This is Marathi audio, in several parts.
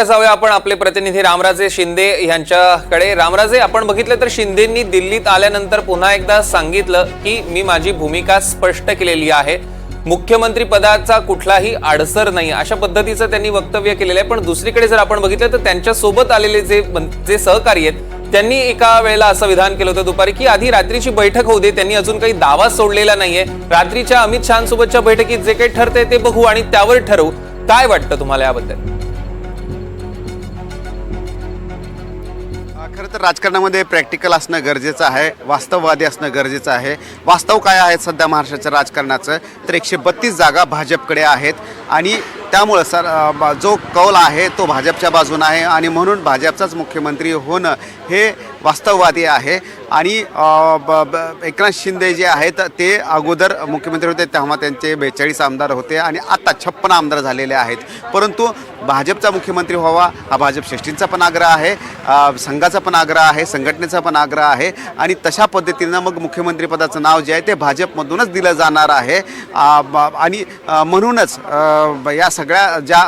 जाऊया आपण आपले प्रतिनिधी रामराजे शिंदे यांच्याकडे. रामराजे आपण बघितलं तर शिंदेंनी दिल्लीत आल्यानंतर पुन्हा एकदा सांगितलं की मी माझी भूमिका स्पष्ट केलेली आहे. मुख्यमंत्री पदाचा कुठलाही अडसर नाही. अशा पद्धतीचं त्यांनी वक्तव्य केलेलं आहे. पण दुसरीकडे जर आपण बघितलं तर त्यांच्यासोबत आलेले जे जे सहकारी आहेत त्यांनी एका वेळेला असं विधान केलं होतं दुपारी की आधी रात्रीची बैठक होऊ दे त्यांनी अजून काही दावा सोडलेला नाहीये. रात्रीच्या अमित शहासोबतच्या बैठकीत जे काही ठरते ते बघू आणि त्यावर ठरवू. काय वाटतं तुम्हाला याबद्दल? खरं तर राजकारणामध्ये प्रॅक्टिकल असणं गरजेचं आहे वास्तववादी असणं गरजेचं आहे. वास्तव काय आहे सध्या महाराष्ट्राच्या राजकारणाचं? तर एकशे बत्तीस जागा भाजपकडे आहेत आणि त्यामुळं सर जो कौल आहे तो भाजपच्या बाजूने आहे आणि म्हणून भाजपचाच मुख्यमंत्री होणं हे वास्तववादी आहे. आणि ब- ब- एकनाथ शिंदे जे आहेत ते अगोदर मुख्यमंत्री होते तेव्हा त्यांचे बेचाळीस आमदार होते आणि आता छप्पन आमदार झालेले आहेत. परंतु भाजपचा मुख्यमंत्री व्हावा हा भाजप श्रेष्ठींचा पण आग्रह आहे संघाचा पण आग्रह आहे संघटनेचा पण आग्रह आहे आणि तशा पद्धतीनं मग मुख्यमंत्रीपदाचं नाव जे आहे ते भाजपमधूनच दिलं जाणार आहे. आणि म्हणूनच या सगळ्या ज्या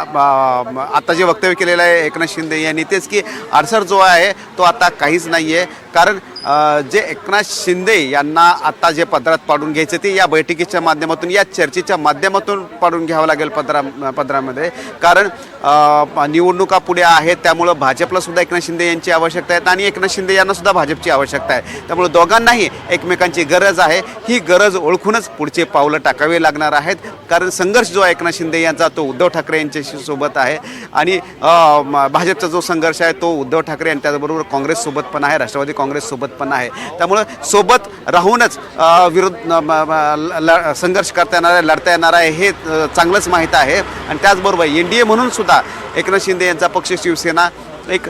आता जे वक्तव्य केलेलं आहे एकनाथ शिंदे यांनी तेच की अडसर जो आहे तो आता काहीच नाही आहे कारण जे एकनाथ शिंदे यांना आता जे पदरात पाडून घ्यायचे ते या बैठकीच्या माध्यमातून या चर्चेच्या माध्यमातून पाडून घ्यावं लागेल पदरा पदरामध्ये. कारण निवडणुका पुढे आहेत त्यामुळं भाजपला सुद्धा एकनाथ शिंदे यांची आवश्यकता आहे आणि एकनाथ शिंदे यांनासुद्धा भाजपची आवश्यकता आहे. त्यामुळे दोघांनाही एकमेकांची गरज आहे. ही गरज ओळखूनच पुढचे पावलं टाकावे लागणार आहेत. कारण संघर्ष जो एकनाथ शिंदे यांचा तो उद्धव ठाकरे यांच्याशी सोबत आहे. आणि भाजपचा जो संघर्ष आहे तो उद्धव ठाकरे यांच्याबरोबर काँग्रेससोबत पण आहे. राष्ट्रवादी काँग्रेससोबत पण आहे. त्यामुळं सोबत राहूनच विरोध संघर्ष करता येणार आहे लढता येणार आहे हे चांगलंच माहीत आहे. आणि त्याचबरोबर एन डी ए म्हणून सुद्धा एकनाथ शिंदे यांचा पक्ष शिवसेना एक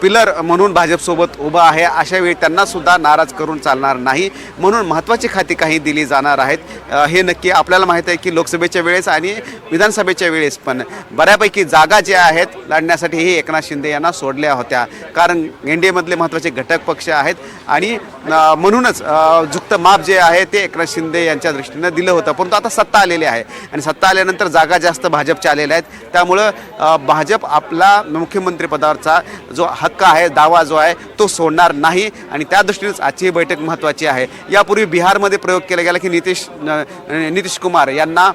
पिलर म्हणून भाजपसोबत उभं आहे. अशा वेळी त्यांनासुद्धा नाराज करून चालणार नाही म्हणून महत्त्वाची खाती काही दिली जाणार आहेत. हे नक्की आपल्याला माहीत आहे की लोकसभेच्या वेळेस आणि विधानसभेच्या वेळेस पण बऱ्यापैकी जागा ज्या आहेत लढण्यासाठी हे एकनाथ शिंदे यांना सोडल्या होत्या. कारण एन डी एमधले महत्त्वाचे घटक पक्ष आहेत आणि म्हणूनच अ, माप जे आहे ते एकनाथ शिंदे यांच्या दृष्टीनं दिलं होतं. परंतु आता सत्ता आलेली आहे आणि सत्ता आल्यानंतर जागा जास्त भाजपच्या आलेल्या आहेत. त्यामुळं भाजप आपला मुख्यमंत्री मुख्यमंत्रीपदावरचा जो हक्क आहे दावा जो आहे तो सोडणार नाही. आणि त्या दृष्टीनेच आजची ही बैठक महत्त्वाची आहे. यापूर्वी बिहारमध्ये प्रयोग केला गेला की नितीश नितीश कुमार यांना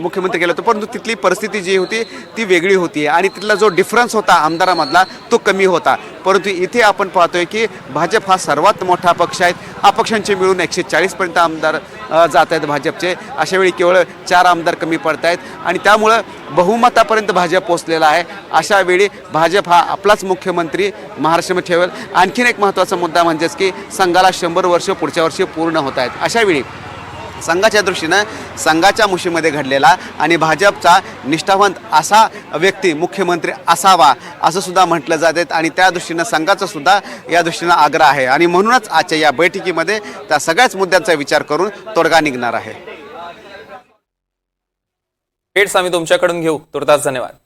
मुख्यमंत्री केलं होतं. परंतु तिथली परिस्थिती जी होती ती वेगळी होती. आणि तिथला जो डिफरन्स होता आमदारामधला तो कमी होता. परंतु इथे आपण पाहतोय की भाजप हा सर्वात मोठा पक्ष आहे. अपक्षांचे मिळून एकशे चाळीसपर्यंत आमदार जात आहेत भाजपचे. अशा वेळी केवळ चार आमदार कमी पडत आहेत. आणि त्यामुळं बहुमतापर्यंत भाजप पोचलेला आहे. अशा वेळी भाजप हा आपलाच मुख्यमंत्री महाराष्ट्रामध्ये ठेवेल. आणखीन एक महत्त्वाचा मुद्दा म्हणजेच की संघाला शंभर वर्ष पुढच्या वर्षी पूर्ण होत आहेत. अशावेळी संघाच्या दृष्टीनं संघाच्या मुशीमध्ये घडलेला आणि भाजपचा निष्ठावंत असा व्यक्ती मुख्यमंत्री असावा असं सुद्धा म्हटलं जाते आणि त्या दृष्टीनं संघाचा सुद्धा या दृष्टीनं आग्रह आहे. आणि म्हणूनच आजच्या या बैठकीमध्ये त्या सगळ्याच मुद्द्यांचा विचार करून तोडगा निघणार आहे. थेट आम्ही तुमच्याकडून घेऊ. तुर्तास धन्यवाद.